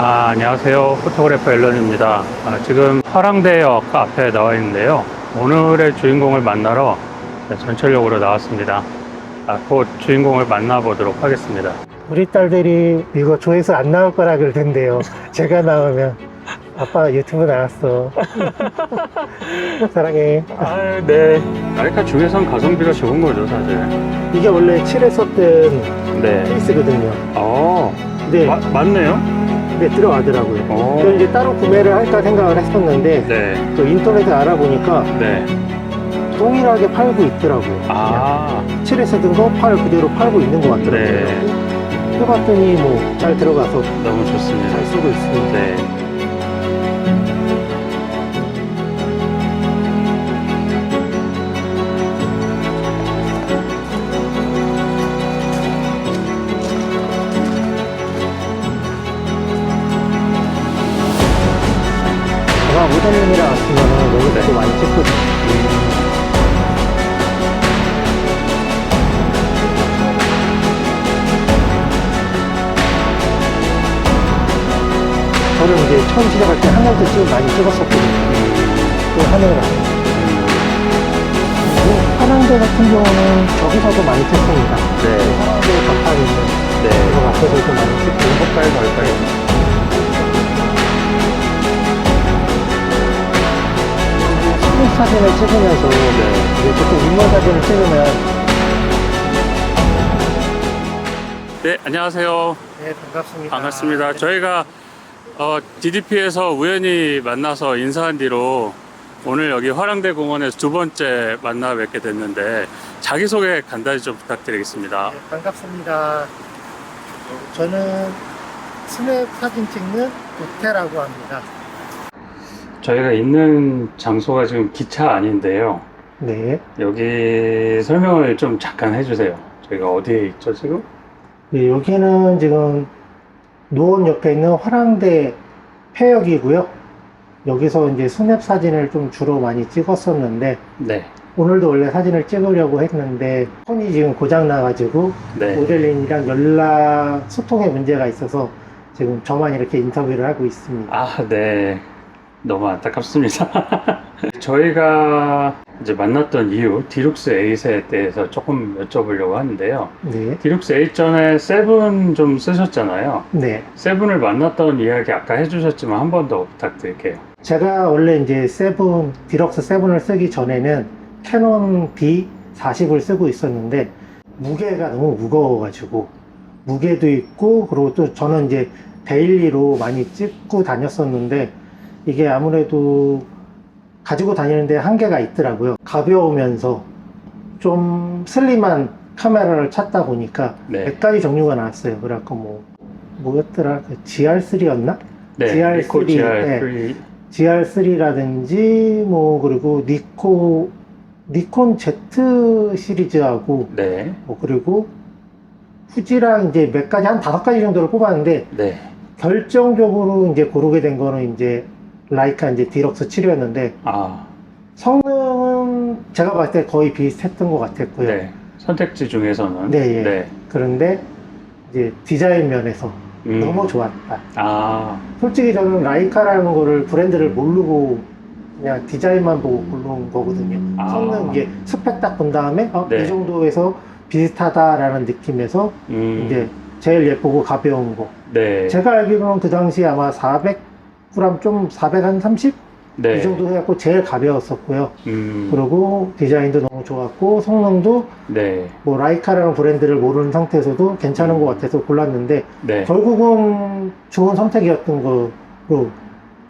아, 안녕하세요. 포토그래퍼 앨런입니다. 아, 지금 화랑대역 앞에 나와 있는데요. 오늘의 주인공을 만나러 네, 전철역으로 나왔습니다. 아, 곧 주인공을 만나보도록 하겠습니다. 우리 딸들이 이거 조회수 안 나올 거라 그러던데요. 제가 나오면 아빠 유튜브 나왔어. 사랑해. 아, 네. 아이카 중에선 가성비가 좋은 거죠, 사실. 이게 원래 7에 썼던 네. 케이스거든요. 어, 근데, 마- 맞네요. 근데 들어가더라고요. 어, 저 이제 따로 구매를 할까 생각을 했었는데 네. 또 인터넷에 알아보니까 네. 동일하게 팔고 있더라고요. 아, 7에 쓰던 거팔 그대로 팔고 있는 것 같더라고요. 네. 해봤더니 뭐 잘 들어가서 너무 좋습니다. 잘 쓰고 있습니다. 네. 지금 많이 찍었었거든요. 그 하늘 그리고 한양대 같은 경우는 저기서도 많이 찍습니다. 네. 한양대 간판이 있는 네. 그거 앞에서도 많이 찍고 행복하게 갈까요? 스크린 사진을 찍으면서 네. 이제 보통 인물 사진을 찍으면 네, 안녕하세요. 네 반갑습니다. 반갑습니다. 저희가 어, DDP에서 우연히 만나서 인사한 뒤로 오늘 여기 화랑대 공원에서 두 번째 만나 뵙게 됐는데 자기소개 간단히 좀 부탁드리겠습니다. 네, 반갑습니다. 저는 스냅 사진 찍는 도태라고 합니다. 저희가 있는 장소가 지금 기차 아닌데요. 네. 여기 설명을 좀 잠깐 해주세요. 저희가 어디에 있죠 지금? 네, 여기는 지금 노원 옆에 있는 화랑대 폐역이고요. 여기서 이제 스냅 사진을 좀 주로 많이 찍었었는데 네. 오늘도 원래 사진을 찍으려고 했는데 폰이 지금 고장 나가지고 네. 모델링이랑 연락 소통에 문제가 있어서 지금 저만 이렇게 인터뷰를 하고 있습니다. 아, 네. 너무 안타깝습니다. 저희가 이제 만났던 이유, 디룩스 8에 대해서 조금 여쭤보려고 하는데요. 네, 디룩스 8 전에 세븐 좀 쓰셨잖아요. 네. 세븐을 만났던 이야기 아까 해주셨지만 한 번 더 부탁드릴게요. 제가 원래 이제 세븐 디럭스 세븐을 쓰기 전에는 캐논 B40을 쓰고 있었는데 무게가 너무 무거워가지고 무게도 있고 그리고 또 저는 이제 데일리로 많이 찍고 다녔었는데 이게 아무래도 가지고 다니는데 한계가 있더라고요. 가벼우면서 좀 슬림한 카메라를 찾다 보니까 네. 몇 가지 종류가 나왔어요. 그래갖고 뭐 뭐였더라? 그 GR3였나? 네. GR3, 니코 GR3. GR3라든지 뭐 그리고 니코 니콘 Z 시리즈하고 네. 뭐 그리고 후지랑 이제 몇 가지 한 다섯 가지 정도를 뽑았는데 네. 결정적으로 이제 고르게 된 거는 이제 라이카 이제 디럭스 7이었는데 아, 성능은 제가 봤을 때 거의 비슷했던 것 같았고요. 네. 선택지 중에서는. 네, 예. 네. 그런데 이제 디자인 면에서 음. 너무 좋았다. 아, 솔직히 저는 라이카라는 거를 브랜드를 모르고 그냥 디자인만 보고 고른 거거든요. 아. 성능 이제 스펙 딱 본 다음에 어, 네. 이 정도에서 비슷하다라는 느낌에서 음. 이제 제일 예쁘고 가벼운 거. 네. 제가 알기로는 그 당시 아마 400g 좀 430? 네. 이 정도 해갖고 제일 가벼웠었고요. 음. 그리고 디자인도 너무 좋았고 성능도 네. 뭐 라이카라는 브랜드를 모르는 상태에서도 괜찮은 것 같아서 골랐는데 네. 결국은 좋은 선택이었던 거로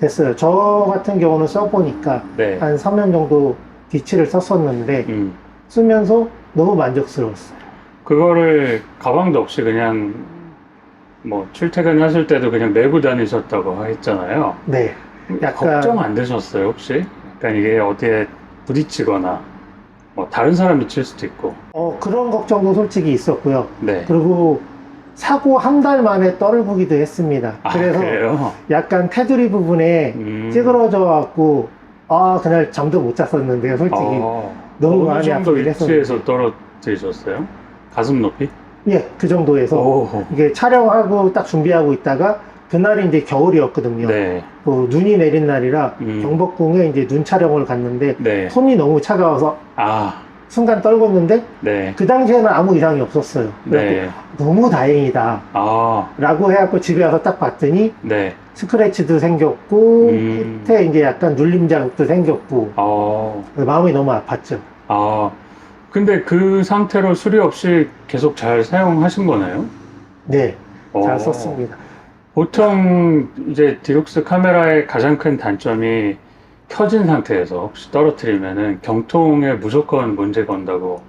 됐어요. 저 같은 경우는 써보니까 네. 한 3년 정도 디치를 썼었는데 음. 쓰면서 너무 만족스러웠어요. 그거를 가방도 없이 그냥 뭐 출퇴근하실 때도 그냥 메고 다니셨다고 했잖아요. 네. 약간- 걱정 안 되셨어요 혹시? 약간 이게 어디에 부딪히거나 뭐 다른 사람이 칠 수도 있고. 어, 그런 걱정도 솔직히 있었고요. 네. 그리고 사고 한 달 만에 떨구기도 했습니다. 아, 그래서 그래요? 약간 테두리 부분에 음. 찌그러져 갖고 아 그날 잠도 못 잤었는데요. 솔직히 어, 너무 어느 마음이 정도 아프긴 위치에서 떨어뜨리셨어요? 가슴 높이? 예, 그 정도에서 오. 이게 촬영하고 딱 준비하고 있다가 그날이 이제 겨울이었거든요. 네. 그 눈이 내린 날이라 음. 경복궁에 이제 눈 촬영을 갔는데 네. 손이 너무 차가워서 아, 순간 떨궜는데 네. 그 당시에는 아무 이상이 없었어요. 네. 너무 다행이다. 아, 라고 해갖고 집에 와서 딱 봤더니 네. 스크래치도 생겼고 음. 끝에 이제 약간 눌림 자국도 생겼고 어, 마음이 너무 아팠죠. 아. 근데 그 상태로 수리 없이 계속 잘 사용하신 거네요? 네, 잘 어. 썼습니다. 보통 이제 디룩스 카메라의 가장 큰 단점이 켜진 상태에서 혹시 떨어뜨리면은 경통에 무조건 문제 건다고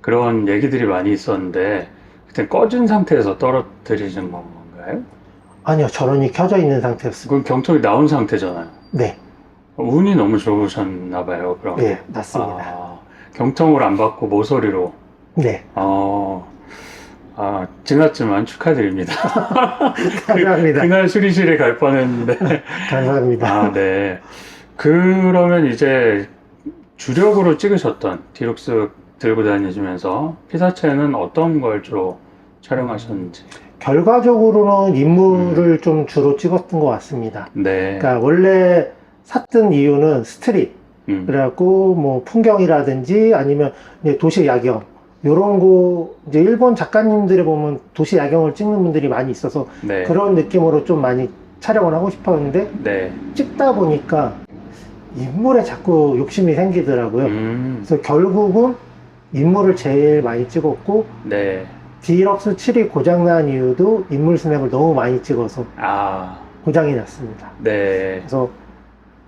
그런 얘기들이 많이 있었는데 그때 꺼진 상태에서 떨어뜨리는 건가요? 아니요, 전원이 켜져 있는 상태였습니다. 그건 경통이 나온 상태잖아요. 네, 운이 너무 좋으셨나 봐요, 그럼. 네, 맞습니다. 아, 경통을 안 받고 모서리로. 네, 어, 아, 지났지만 축하드립니다. 감사합니다. 그날 수리실에 갈 뻔했는데. 감사합니다. 아, 네. 그러면 이제 주력으로 찍으셨던 디룩스 들고 다니시면서 피사체는 어떤 걸 주로 촬영하셨는지. 결과적으로는 인물을 음. 좀 주로 찍었던 것 같습니다. 네. 그러니까 원래 샀던 이유는 스트릿, 음. 그래갖고 뭐 풍경이라든지 아니면 도시 야경 요런 거 이제 일본 작가님들에 보면 도시 야경을 찍는 분들이 많이 있어서 네. 그런 느낌으로 좀 많이 촬영을 하고 싶었는데 네. 찍다 보니까 인물에 자꾸 욕심이 생기더라고요. 음. 그래서 결국은 인물을 제일 많이 찍었고 네. 디럭스 7이 고장난 이유도 인물 스냅을 너무 많이 찍어서 아, 고장이 났습니다. 네. 그래서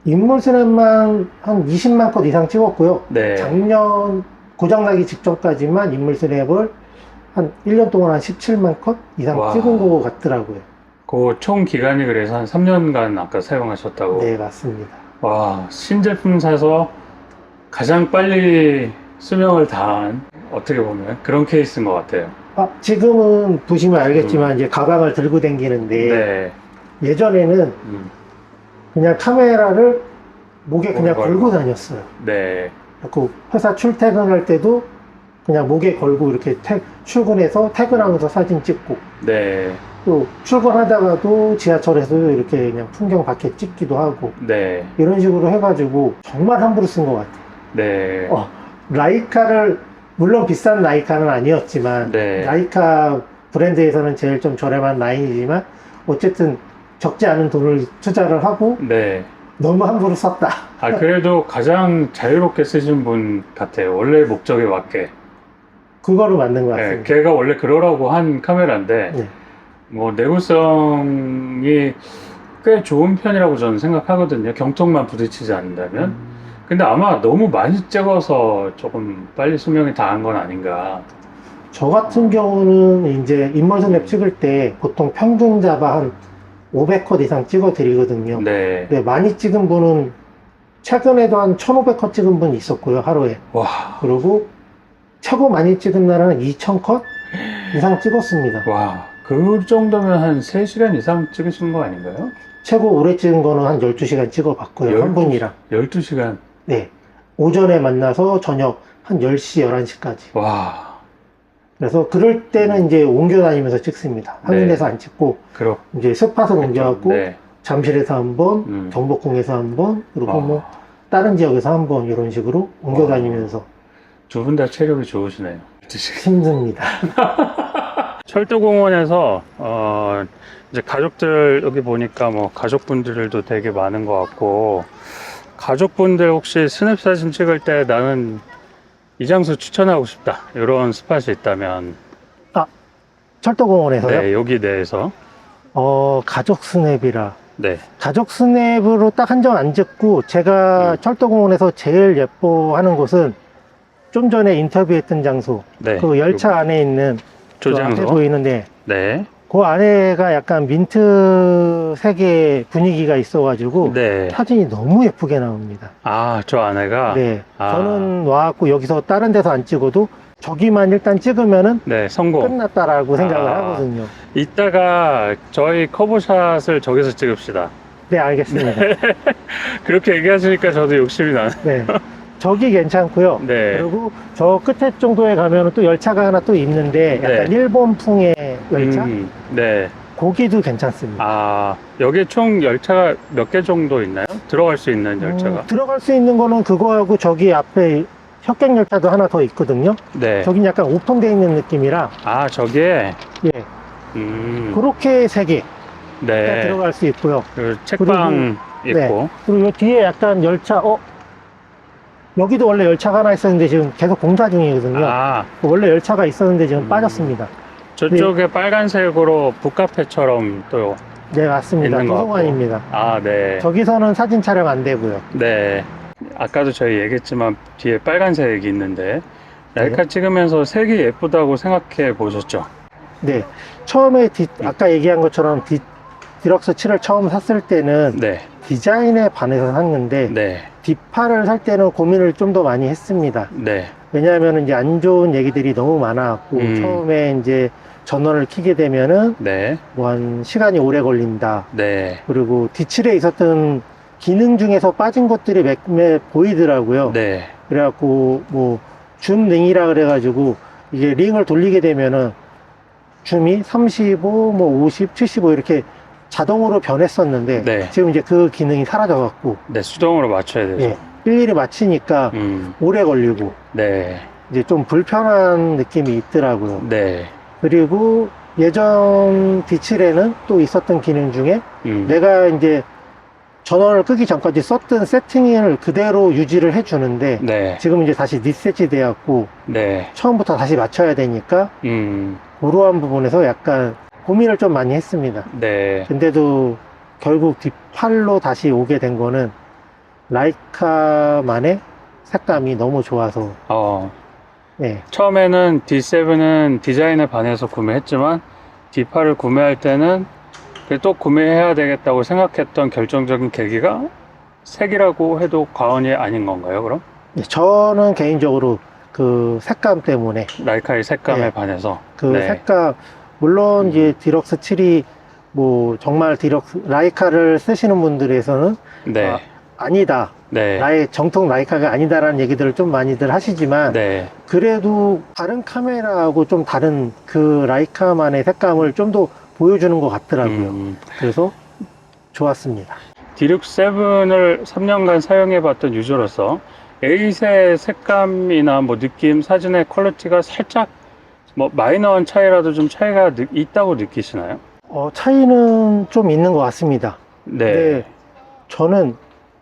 인물 스냅만 한 20만 컷 이상 찍었고요. 네. 작년 고장나기 직전까지만 인물 스냅을 한 1년 동안 한 17만 컷 이상 와. 찍은 것 같더라고요. 그 총 기간이 그래서 한 3년간 아까 사용하셨다고. 네, 맞습니다. 와, 신제품 사서 가장 빨리 수명을 다한 어떻게 보면 그런 케이스인 것 같아요. 아, 지금은 보시면 알겠지만 이제 가방을 들고 다니는데 음. 네. 예전에는 음, 그냥 카메라를 목에 그냥 걸고. 걸고 다녔어요. 네. 그 회사 출퇴근할 때도 그냥 목에 걸고 이렇게 퇴- 출근해서 퇴근하면서 사진 찍고 네. 또 출근하다가도 지하철에서 이렇게 그냥 풍경 밖에 찍기도 하고 네. 이런 식으로 해가지고 정말 함부로 쓴 것 같아요. 네. 어, 라이카를 물론 비싼 라이카는 아니었지만 네. 라이카 브랜드에서는 제일 좀 저렴한 라인이지만 어쨌든 적지 않은 돈을 투자를 하고 네. 너무 함부로 썼다. 아, 그래도 가장 자유롭게 쓰신 분 같아요. 원래 목적에 맞게. 그거로 만든 것 네, 같습니다. 걔가 원래 그러라고 한 카메라인데, 네. 뭐, 내구성이 꽤 좋은 편이라고 저는 생각하거든요. 경통만 부딪히지 않는다면. 근데 아마 너무 많이 찍어서 조금 빨리 수명이 다한 건 아닌가. 저 같은 경우는 이제 인물스냅 찍을 때 보통 평균 잡아 한 500컷 이상 찍어 드리거든요. 네. 네, 많이 찍은 분은 최근에도 한 1500컷 찍은 분 있었고요, 하루에. 와, 그리고 최고 많이 찍은 날은 2000컷 이상 찍었습니다. 와. 그 정도면 한 3시간 이상 찍으신 거 아닌가요? 최고 오래 찍은 거는 한 12시간 찍어 봤고요, 한12 분이랑. 12시간. 네. 오전에 만나서 저녁 한 10시, 11시까지. 와, 그래서 그럴 때는 이제 옮겨 다니면서 찍습니다. 한 네. 군데서 안 찍고, 그렇. 이제 스팟을 옮겨갖고, 네. 잠실에서 한 번, 음. 경복궁에서 한 번, 그리고 아. 뭐, 다른 지역에서 한 번, 이런 식으로 옮겨 다니면서 두 분 다 체력이 좋으시네요. 힘듭니다. 철도공원에서 어 이제 가족들 여기 보니까 뭐 가족분들도 되게 많은 것 같고 가족분들 혹시 스냅 사진 찍을 때 나는 이 장소 추천하고 싶다 이런 스팟이 있다면 철도공원에서요? 네 여기 내에서 어, 가족 스냅이라. 네 가족 스냅으로 딱한장안 찍고, 제가 음. 철도공원에서 제일 예뻐하는 곳은 좀 전에 인터뷰했던 장소. 네. 그 열차 안에 있는 그 조장소 보이는데, 네 그 안에가 약간 민트 색의 분위기가 있어가지고, 네. 사진이 너무 예쁘게 나옵니다. 아저 아내가 네. 아. 저는 와갖고 여기서 다른 데서 안 찍어도 저기만 일단 찍으면은 네 성공 끝났다라고 생각을 아. 하거든요. 이따가 저희 커버샷을 저기서 찍읍시다 네, 알겠습니다. 그렇게 얘기하시니까 저도 욕심이 나네 네. 저기 괜찮고요. 네. 그리고 저 끝에 정도에 가면 또 열차가 하나 또 있는데 약간 네. 일본풍의 열차? 음, 네. 고기도 괜찮습니다. 아, 여기 총 열차가 몇 개 정도 있나요? 들어갈 수 있는 열차가? 음, 들어갈 수 있는 거는 그거하고 저기 앞에 협객 열차도 하나 더 있거든요. 네. 저긴 약간 오픈되어 있는 느낌이라 아, 저기에, 예 음, 그렇게 세 개 네. 들어갈 수 있고요. 그 책방 네. 있고, 그리고 요 뒤에 약간 열차 어 여기도 원래 열차가 하나 있었는데 지금 계속 공사 중이거든요. 아, 원래 열차가 있었는데 지금 음. 빠졌습니다. 저쪽에 빨간색으로 북카페처럼 또, 네 맞습니다. 있는 것 같고. 도서관입니다. 아, 네. 저기서는 사진 촬영 안 되고요. 네. 아까도 저희 얘기했지만 뒤에 빨간색이 있는데, 랄카 네. 찍으면서 색이 예쁘다고 생각해 보셨죠? 네 처음에 디- 음. 아까 얘기한 것처럼 디, 디럭스 7을 처음 샀을 때는 네. 디자인에 반해서 샀는데 네. 뒷팔을 살 때는 고민을 좀 더 많이 했습니다. 네. 왜냐하면 이제 안 좋은 얘기들이 너무 많아갖고 음. 처음에 이제 전원을 켜게 되면은 네. 뭐 한 시간이 오래 걸린다. 네. 그리고 뒤칠에 있었던 기능 중에서 빠진 것들이 몇몇 보이더라고요. 네. 그래갖고 뭐 줌 링이라 그래가지고 이게 링을 돌리게 되면은 줌이 35, 뭐 50, 75 이렇게 자동으로 변했었는데 네. 지금 이제 그 기능이 사라져갖고 네. 수동으로 맞춰야 되죠. 예, 일일이 맞추니까 음. 오래 걸리고 네. 이제 좀 불편한 느낌이 있더라고요. 네. 그리고 예전 D7에는 또 있었던 기능 중에 음. 내가 이제 전원을 끄기 전까지 썼던 세팅을 그대로 유지를 해주는데 네. 지금 이제 다시 리셋이 되었고 네. 처음부터 다시 맞춰야 되니까 음. 그러한 부분에서 약간 고민을 좀 많이 했습니다. 네. 근데도 결국 뒷팔로 다시 오게 된 거는 라이카만의 색감이 너무 좋아서 어. 네, 처음에는 D7은 디자인에 반해서 구매했지만 D8을 구매할 때는 그또 구매해야 되겠다고 생각했던 결정적인 계기가 색이라고 해도 과언이 아닌 건가요, 그럼? 네, 저는 개인적으로 그 색감 때문에 라이카의 색감에 네. 반해서. 그 네. 색감 물론 이제 디럭스 7이 뭐 정말 디럭스 라이카를 쓰시는 분들에서는 네. 아, 아니다 네. 나의 정통 라이카가 아니다라는 얘기들을 좀 많이들 하시지만 네. 그래도 다른 카메라하고 좀 다른 그 라이카만의 색감을 좀 더 보여주는 것 같더라고요. 음. 그래서 좋았습니다. 디룩스 7을 3년간 사용해봤던 유저로서 에잇의 색감이나 뭐 느낌, 사진의 퀄리티가 살짝 뭐 마이너한 차이라도 좀 차이가 느- 있다고 느끼시나요? 어, 차이는 좀 있는 것 같습니다. 네. 저는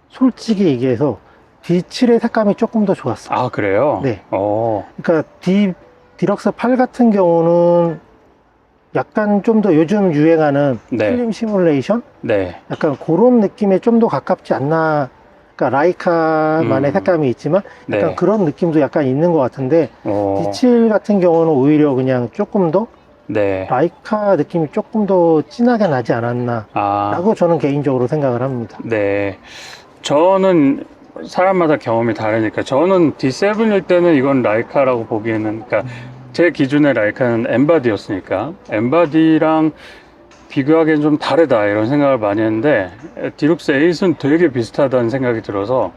솔직히 얘기해서 D7의 색감이 조금 더 좋았어요. 아, 그래요? 네. 어, 그러니까 D, 디럭스 8 같은 경우는 약간 좀 더 요즘 유행하는 네. 필름 시뮬레이션? 네. 약간 그런 느낌에 좀 더 가깝지 않나. 그러니까 라이카만의 음. 색감이 있지만 약간 네. 그런 느낌도 약간 있는 것 같은데 어, D7 같은 경우는 오히려 그냥 조금 더 네. 라이카 느낌이 조금 더 진하게 나지 않았나 아, 라고 저는 개인적으로 생각을 합니다. 네. 저는 사람마다 경험이 다르니까 저는 D7일 때는 이건 라이카라고 보기에는 그러니까 제 기준의 라이카는 엠바디였으니까 엠바디랑 비교하기엔 좀 다르다 이런 생각을 많이 했는데 디룩스 8은 되게 비슷하다는 생각이 들어서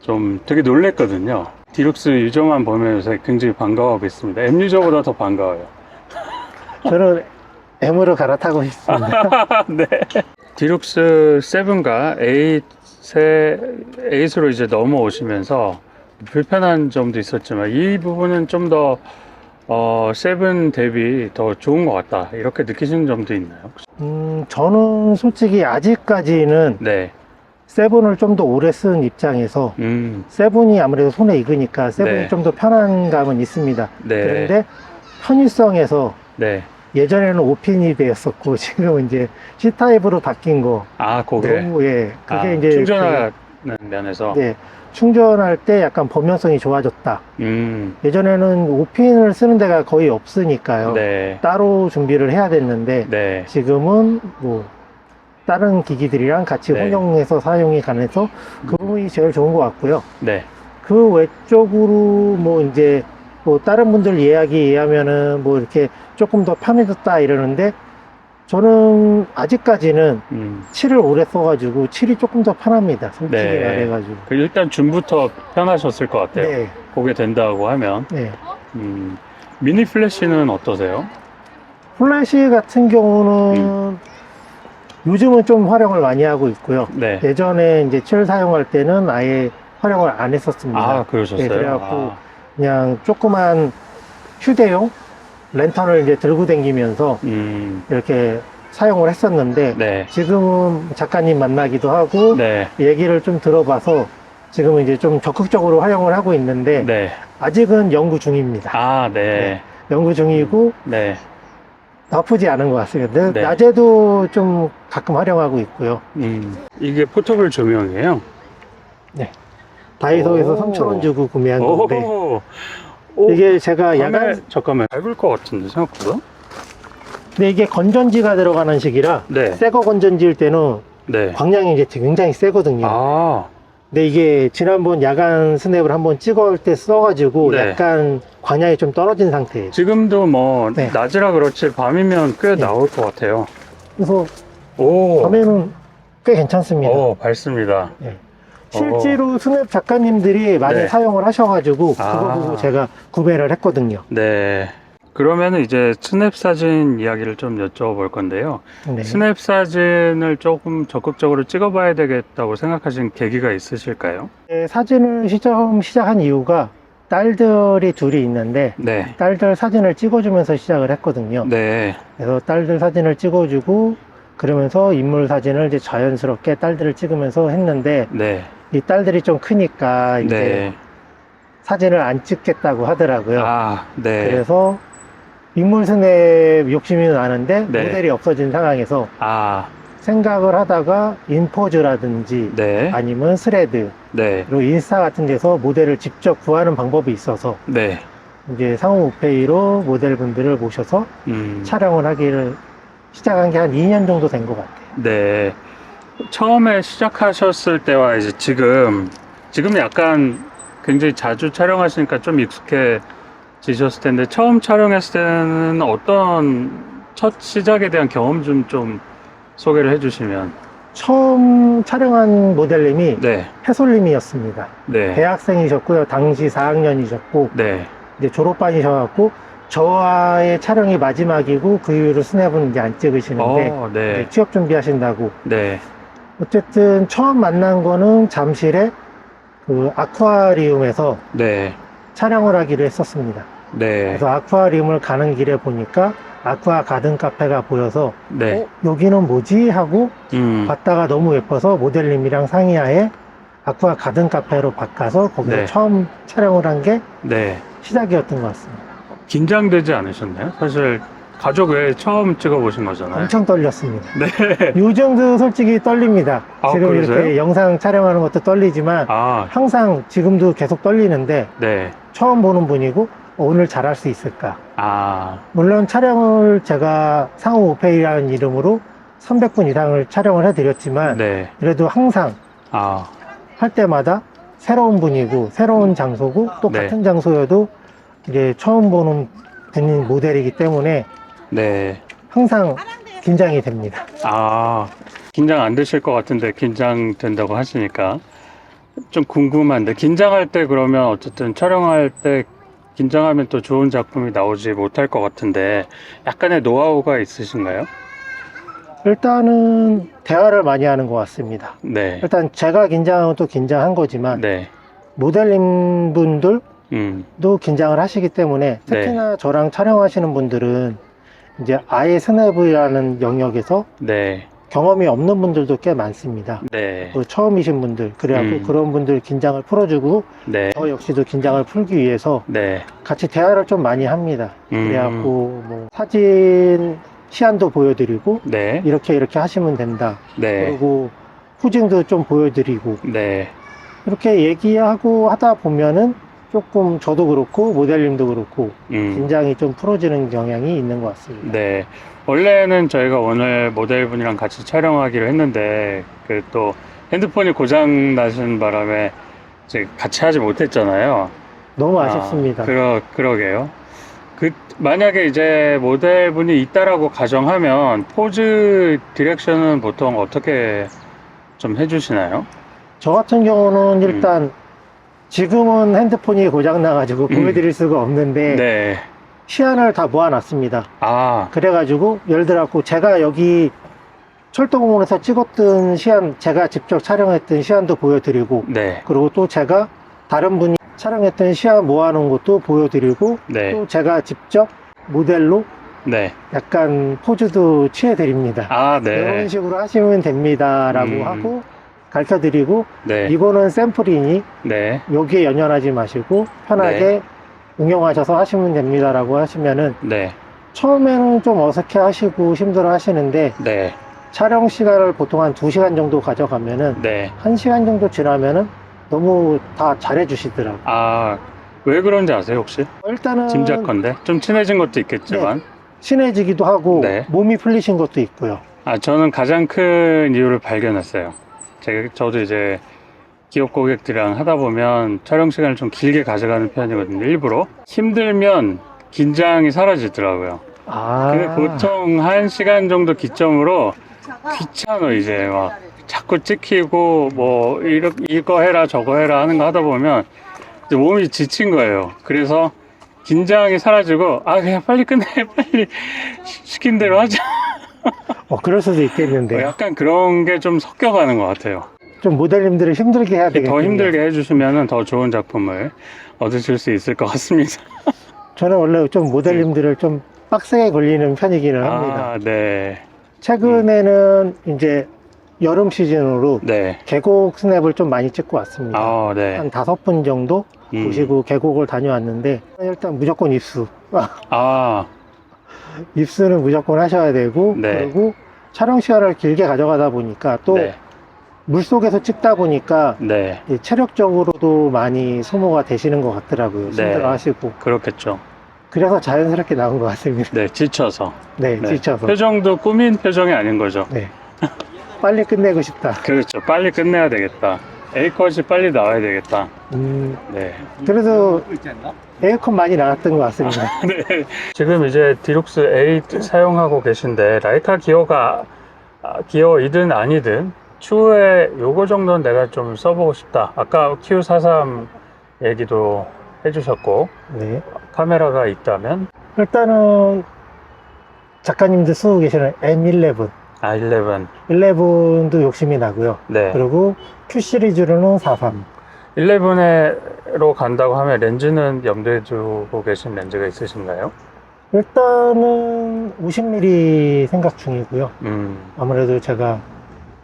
좀 되게 놀랬거든요. 디룩스 유저만 보면 요새 굉장히 반가워하고 있습니다. M 유저보다 더 반가워요. 저는 M으로 갈아타고 싶습니다. 네. 디룩스 7과 8에 8으로 이제 넘어오시면서 불편한 점도 있었지만 이 부분은 좀더 어, 7 대비 더 좋은 것 같다. 이렇게 느끼시는 점도 있나요? 음, 저는 솔직히 아직까지는 네. 세븐을 좀 더 오래 쓴 입장에서 음, 세븐이 아무래도 손에 익으니까 세븐이 네. 좀 더 편한 감은 있습니다. 네. 그런데 편의성에서 네. 예전에는 5핀이 되었었고 지금은 이제 C타입으로 바뀐 거 아, 고게. 너무 예 그게 아, 이제 충전하는 면에서. 그, 네, 충전할 때 약간 범용성이 좋아졌다. 음, 예전에는 5핀을 쓰는 데가 거의 없으니까요. 네. 따로 준비를 해야 됐는데 네. 지금은 뭐 다른 기기들이랑 같이 네. 혼용해서 사용이 가능해서 그 부분이 제일 좋은 것 같고요. 네. 그 외적으로 뭐 이제 뭐 다른 분들 이야기에 의하면은 뭐 이렇게 조금 더 편해졌다 이러는데 저는 아직까지는 음. 7을 오래 써가지고 7이 조금 더 편합니다. 솔직히 네. 말해가지고. 그 일단 줌부터 편하셨을 것 같아요. 네, 그게 된다고 하면. 네. 음, 미니 플래시는 어떠세요? 플래시 같은 경우는 요즘은 좀 활용을 많이 하고 있고요. 네. 예전에 이제 칠 사용할 때는 아예 활용을 안 했었습니다. 아, 그러셨어요? 네, 그래갖고 아, 그냥 조그만 휴대용 랜턴을 이제 들고 다니면서 음, 이렇게 사용을 했었는데 네. 지금은 작가님 만나기도 하고 네. 얘기를 좀 들어봐서 지금은 이제 좀 적극적으로 활용을 하고 있는데 네. 아직은 연구 중입니다. 아, 네. 네. 연구 중이고 네. 나쁘지 않은 것 같습니다. 네. 낮에도 좀 가끔 활용하고 있고요. 음, 이게 포터블 조명이에요? 다이소에서 오. 3,000원 주고 구매한 건데 오, 오, 이게 제가 야간 잠깐만 밟을 것 같은데 생각보다? 근데 이게 건전지가 들어가는 식이라 네. 새거 건전지일 때는 네. 광량이 이제 굉장히 세거든요. 아, 근데 이게 지난번 야간 스냅을 한번 찍어올 때 써가지고 네. 약간 광량이 좀 떨어진 상태예요. 지금도 뭐 네. 낮이라 그렇지 밤이면 꽤 네. 나올 것 같아요. 그래서 오, 밤에는 꽤 괜찮습니다. 오, 밝습니다. 네. 실제로 스냅 작가님들이 많이 네. 사용을 하셔가지고 아. 그거 보고 제가 구매를 했거든요. 네. 그러면은 이제 스냅 사진 이야기를 좀 여쭤볼 건데요. 네. 스냅 사진을 조금 적극적으로 찍어봐야 되겠다고 생각하신 계기가 있으실까요? 네, 사진을 시작, 시작한 이유가 딸들이 둘이 있는데 네. 딸들 사진을 찍어주면서 시작을 했거든요. 네. 그래서 딸들 사진을 찍어주고 그러면서 인물 사진을 이제 자연스럽게 딸들을 찍으면서 했는데 네. 이 딸들이 좀 크니까 이제 네. 사진을 안 찍겠다고 하더라고요. 아, 네. 그래서 인물 스냅 욕심이 나는데 네. 모델이 없어진 상황에서 아, 생각을 하다가 인포즈라든지 네. 아니면 스레드 네. 그리고 인스타 같은 데서 모델을 직접 구하는 방법이 있어서 네. 이제 상호 우페이로 모델분들을 모셔서 음. 촬영을 하기를 시작한 게 한 2년 정도 된 것 같아요. 네. 처음에 시작하셨을 때와 이제 지금, 지금 약간 굉장히 자주 촬영하시니까 좀 익숙해지셨을 텐데, 처음 촬영했을 때는 어떤 첫 시작에 대한 경험 좀, 좀 소개를 해주시면. 처음 촬영한 모델님이 네. 해솔님이었습니다. 네. 대학생이셨고요. 당시 4학년이셨고 네. 이제 졸업반이셔갖고 저와의 촬영이 마지막이고 그 이후로 스냅은 이제 안 찍으시는데 어, 이제 네. 취업 준비하신다고 네. 어쨌든 처음 만난 거는 잠실에 그 아쿠아리움에서 네. 촬영을 하기로 했었습니다. 네. 그래서 아쿠아리움을 가는 길에 보니까 아쿠아 가든 카페가 보여서 네. 어, 여기는 뭐지 하고 음. 봤다가 너무 예뻐서 모델님이랑 상의하에 아쿠아 가든 카페로 바꿔서 거기서 네. 처음 촬영을 한 게 네. 시작이었던 것 같습니다. 긴장되지 않으셨나요? 사실 가족 외에 처음 찍어보신 거잖아요. 엄청 떨렸습니다. 네. 요즘도 솔직히 떨립니다. 아, 지금 그러세요? 이렇게 영상 촬영하는 것도 떨리지만 아, 항상 지금도 계속 떨리는데 네. 처음 보는 분이고 오늘 잘할 수 있을까? 아, 물론 촬영을 제가 상호 오페이라는 이름으로 300분 이상을 촬영을 해드렸지만 네. 그래도 항상 아, 할 때마다 새로운 분이고 새로운 장소고 또 네. 같은 장소여도 이제 처음 보는 분인 모델이기 때문에 네. 항상 긴장이 됩니다. 아, 긴장 안 되실 것 같은데 긴장된다고 하시니까 좀 궁금한데 긴장할 때 그러면 어쨌든 촬영할 때 긴장하면 또 좋은 작품이 나오지 못할 것 같은데 약간의 노하우가 있으신가요? 일단은 대화를 많이 하는 것 같습니다. 네. 일단 제가 긴장하면 또 긴장한 거지만 네. 모델님 분들도 음, 긴장을 하시기 때문에 특히나 저랑 촬영하시는 분들은 이제 아예 스냅이라는 영역에서 네. 경험이 없는 분들도 꽤 많습니다. 네. 또 처음이신 분들 그래갖고 음. 그런 분들 긴장을 풀어주고 네. 저 역시도 긴장을 풀기 위해서 네. 같이 대화를 좀 많이 합니다. 음. 그래갖고 뭐 사진 시안도 보여드리고 네. 이렇게 이렇게 하시면 된다. 네. 그리고 후징도 좀 보여드리고 네. 이렇게 얘기하고 하다 보면은 조금 저도 그렇고 모델님도 그렇고 음. 긴장이 좀 풀어지는 경향이 있는 것 같습니다. 네. 원래는 저희가 오늘 모델분이랑 같이 촬영하기로 했는데, 그 또 핸드폰이 고장 나신 바람에 이제 같이 하지 못했잖아요. 너무 아, 아쉽습니다. 그러, 그러게요. 그, 만약에 이제 모델분이 있다라고 가정하면 포즈 디렉션은 보통 어떻게 좀 해주시나요? 저 같은 경우는 일단 지금은 핸드폰이 고장 나가지고 음. 보여드릴 수가 없는데 네. 시안을 다 모아놨습니다. 아, 그래가지고 예를 들어갖고 제가 여기 철도공원에서 찍었던 시안 제가 직접 촬영했던 시안도 보여드리고 네, 그리고 또 제가 다른 분이 촬영했던 시안 모아놓은 것도 보여드리고 네, 또 제가 직접 모델로 네. 약간 포즈도 취해드립니다. 아, 이런 네, 식으로 하시면 됩니다라고 음. 하고 가르쳐 드리고 네, 이거는 샘플이니 네, 여기에 연연하지 마시고 편하게 응용하셔서 하시면 됩니다라고 하시면은 네, 처음에는 좀 어색해 하시고 힘들어 하시는데 네, 촬영 시간을 보통 한 2시간 정도 가져가면은 네. 1시간 정도 지나면은 너무 다 잘해 주시더라고요. 아, 왜 그런지 아세요, 혹시? 일단은 짐작컨대. 좀 친해진 것도 있겠지만. 친해지기도 하고 네. 몸이 풀리신 것도 있고요. 아, 저는 가장 큰 이유를 발견했어요. 제가, 저도 이제 기업 고객들이랑 하다 보면 촬영 시간을 좀 길게 가져가는 편이거든요, 일부러. 힘들면 긴장이 사라지더라고요. 아, 근데 보통 한 시간 정도 기점으로 귀찮아, 이제 막 자꾸 찍히고 뭐 이러, 이거 해라 저거 해라 하는 거 하다 보면 몸이 지친 거예요. 그래서 긴장이 사라지고 아 그냥 빨리 끝내 빨리 시- 시킨 대로 하자. 어, 그럴 수도 있겠는데 약간 그런 게 좀 섞여가는 것 같아요. 좀 모델님들을 힘들게 해야 되겠네요. 더 힘들게 해주시면 더 좋은 작품을 얻으실 수 있을 것 같습니다. 저는 원래 좀 모델님들을 좀 빡세게 걸리는 편이기는 합니다. 아, 네, 최근에는 이제 여름 시즌으로 네, 계곡 스냅을 좀 많이 찍고 왔습니다. 아, 네. 한 다섯 분 정도 음. 보시고 계곡을 다녀왔는데 일단 무조건 입수. 아, 입수는 무조건 하셔야 되고 네. 그리고 촬영 시간을 길게 가져가다 보니까 또 네, 물속에서 찍다 보니까 네, 이 체력적으로도 많이 소모가 되시는 것 같더라고요. 네. 힘들어 하시고. 그렇겠죠. 그래서 자연스럽게 나온 것 같습니다. 네, 지쳐서. 네, 네. 지쳐서. 표정도 꾸민 표정이 아닌 거죠. 네. 빨리 끝내고 싶다. 그렇죠. 빨리 끝내야 되겠다. A컷이 빨리 나와야 되겠다. 음, 네. 그래도 에어컨 많이 나왔던 것 같습니다. 네. 지금 이제 디룩스 8 사용하고 계신데 라이카 기어가 아, 기어이든 아니든 추후에 요거 정도는 내가 좀 써보고 싶다. 아까 Q43 얘기도 해주셨고 네. 카메라가 있다면 일단은 작가님들 쓰고 계시는 M11. 아 11. 11도 욕심이 나고요. 네. 그리고 Q 시리즈로는 43. 11에로 간다고 하면 렌즈는 염두에 두고 계신 렌즈가 있으신가요? 일단은 50mm 생각 중이고요. 음, 아무래도 제가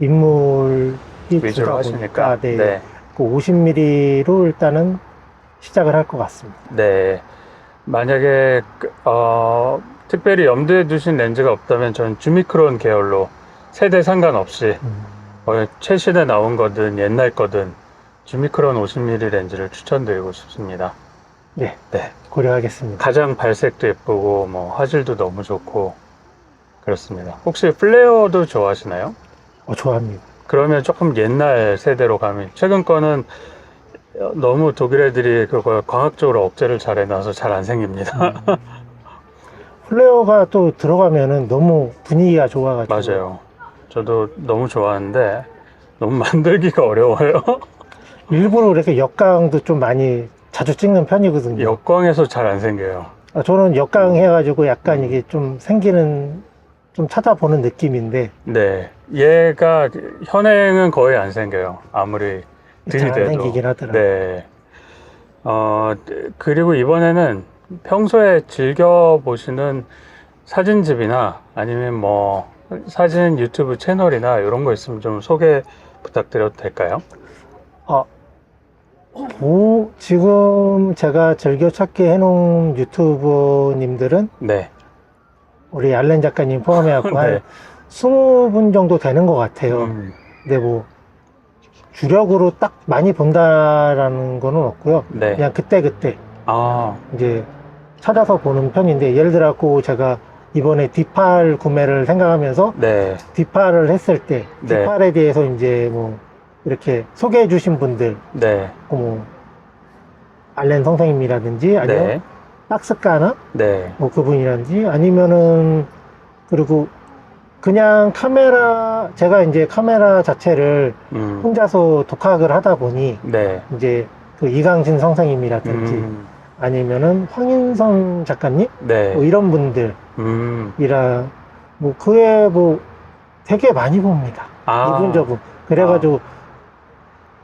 인물 위주로 하시니까. 네. 네. 그 50mm로 일단은 시작을 할 것 같습니다. 네. 만약에 그, 어, 특별히 염두에 두신 렌즈가 없다면 저는 주미크론 계열로 세대 상관없이 음. 어, 최신에 나온 거든 옛날 거든 주미크론 50mm 렌즈를 추천드리고 싶습니다. 네, 네. 고려하겠습니다. 가장 발색도 예쁘고 뭐 화질도 너무 좋고 그렇습니다. 혹시 플레어도 좋아하시나요? 어, 좋아합니다. 그러면 조금 옛날 세대로 가면 최근 거는 어, 너무 독일 애들이 그걸 과학적으로 억제를 잘 해놔서 잘 안 생깁니다. 음. 플레어가 또 들어가면은 너무 분위기가 좋아가지고 맞아요. 저도 너무 좋아하는데 너무 만들기가 어려워요. 일부러 이렇게 역광도 좀 많이 자주 찍는 편이거든요. 역광에서 잘 안 생겨요. 아, 저는 역광 해가지고 약간 이게 좀 생기는 좀 찾아보는 느낌인데 네. 얘가 현행은 거의 안 생겨요. 아무리 잘 안 들이대도. 생기긴 하더라고요. 네. 어, 그리고 이번에는 평소에 즐겨 보시는 사진집이나 아니면 뭐 사진 유튜브 채널이나 이런 거 있으면 좀 소개 부탁드려도 될까요? 오, 지금 제가 즐겨 찾기 해놓은 유튜버님들은 네. 우리 알렌 작가님 포함해갖고 한 네. 20분 정도 되는 것 같아요. 음, 근데 뭐 주력으로 딱 많이 본다라는 거는 없고요. 네. 그냥 그때 그때 아, 이제 찾아서 보는 편인데 예를 들어갖고 제가 이번에 D8 구매를 생각하면서 네. D8을 했을 때 네. D8에 대해서 이제 뭐 이렇게 소개해 주신 분들 네. 그뭐 알렌 선생님이라든지 아니면 네. 박스카나 네. 뭐 그분이라든지 아니면은 그리고 그냥 카메라 제가 이제 카메라 자체를 음, 혼자서 독학을 하다 보니 네. 이제 그 이강진 선생님이라든지 음, 아니면은 황인선 작가님 네. 뭐 이런 분들이라 음. 뭐 그에 뭐 되게 많이 봅니다. 아. 이분 저분 그래가지고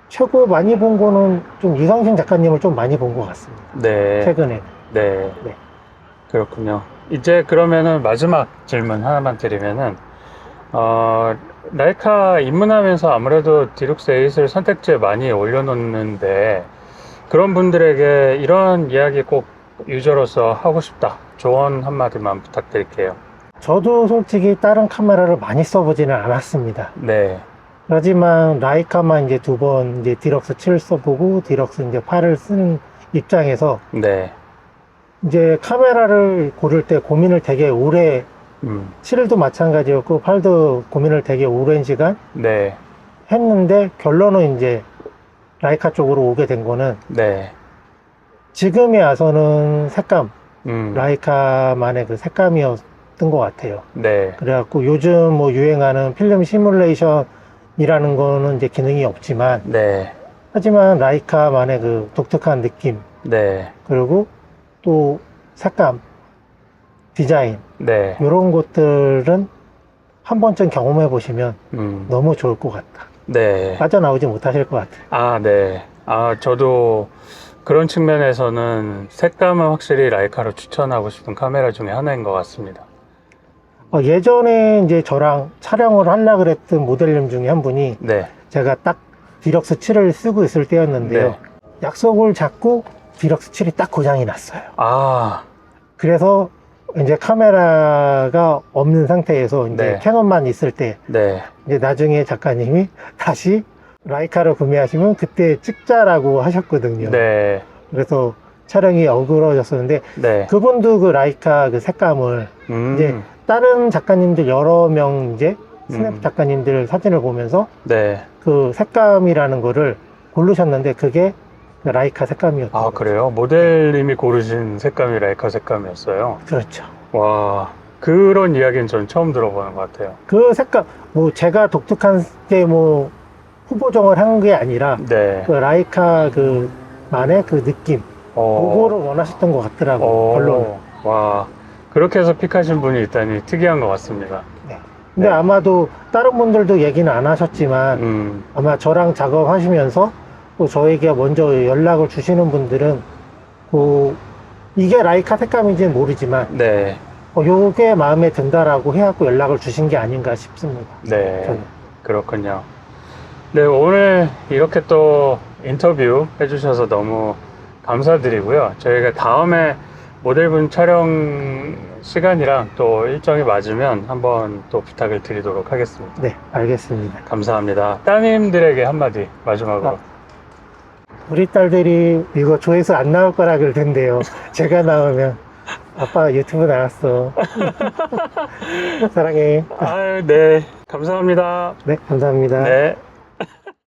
최고 많이 본 거는 좀 이광신 작가님을 좀 많이 본 것 같습니다. 네. 최근에 네. 네. 그렇군요. 이제 그러면은 마지막 질문 하나만 드리면은, 어, 라이카 입문하면서 아무래도 디룩스 8을 선택지에 많이 올려놓는데, 그런 분들에게 이런 이야기 꼭 유저로서 하고 싶다. 조언 한마디만 부탁드릴게요. 저도 솔직히 다른 카메라를 많이 써보지는 않았습니다. 네. 하지만 라이카만 이제 두 번 이제 디럭스 7 써보고 디럭스 이제 8을 쓰는 입장에서 네. 이제 카메라를 고를 때 고민을 되게 오래 음. 7도 마찬가지였고 8도 고민을 되게 오랜 시간 네. 했는데 결론은 이제 라이카 쪽으로 오게 된 거는 네. 지금에 와서는 색감 음. 라이카만의 그 색감이었던 것 같아요. 네. 그래갖고 요즘 뭐 유행하는 필름 시뮬레이션이라는 거는 이제 기능이 없지만 네. 하지만 라이카만의 그 독특한 느낌 네. 그리고 또 색감 디자인 네. 이런 것들은 한 번쯤 경험해 보시면 음. 너무 좋을 것 같다. 네. 빠져나오지 못하실 것 같아요. 아, 네. 아, 저도 그런 측면에서는 색감은 확실히 라이카로 추천하고 싶은 카메라 중에 하나인 것 같습니다. 어, 예전에 이제 저랑 촬영을 하려고 그랬던 모델님 중에 한 분이 네. 제가 딱 디럭스 7을 쓰고 있을 때였는데요. 네. 약속을 잡고 디럭스 7이 딱 고장이 났어요. 아, 그래서 이제 카메라가 없는 상태에서 이제 네. 캐논만 있을 때 네. 이제 나중에 작가님이 다시 라이카를 구매하시면 그때 찍자라고 하셨거든요. 네. 그래서 촬영이 어그러졌었는데 네. 그분도 그 라이카 그 색감을 음. 이제 다른 작가님들 여러 명 이제 스냅 음. 작가님들 사진을 보면서 네. 그 색감이라는 거를 고르셨는데 그게 그 라이카 색감이었던 아. 그래요? 모델님이 고르신 색감이 라이카 색감이었어요. 그렇죠. 와, 그런 이야기는 전 처음 들어보는 것 같아요. 그 색감 뭐 제가 독특한 게 뭐 후보정을 한 게 아니라 네. 그 라이카 그 만의 그 느낌 어. 그거를 원하셨던 것 같더라고요. 어. 결론은. 와, 그렇게 해서 픽하신 분이 있다니 특이한 것 같습니다. 근데 네. 아마도 다른 분들도 얘기는 안 하셨지만 음. 아마 저랑 작업하시면서 또 저에게 먼저 연락을 주시는 분들은 그 이게 라이카 색감인지는 모르지만 네. 어, 요게 마음에 든다라고 해갖고 연락을 주신 게 아닌가 싶습니다. 네. 저는. 그렇군요. 네, 오늘 이렇게 또 인터뷰 해주셔서 너무 감사드리고요. 저희가 다음에 모델분 촬영 시간이랑 또 일정이 맞으면 한번 또 부탁을 드리도록 하겠습니다. 네, 알겠습니다. 감사합니다. 따님들에게 한마디 마지막으로. 아. 우리 딸들이 이거 조회수 안 나올 거라 그러던데요. 제가 나오면 아빠 유튜브 나왔어. 사랑해. 아유, 네. 감사합니다. 네, 감사합니다. 네.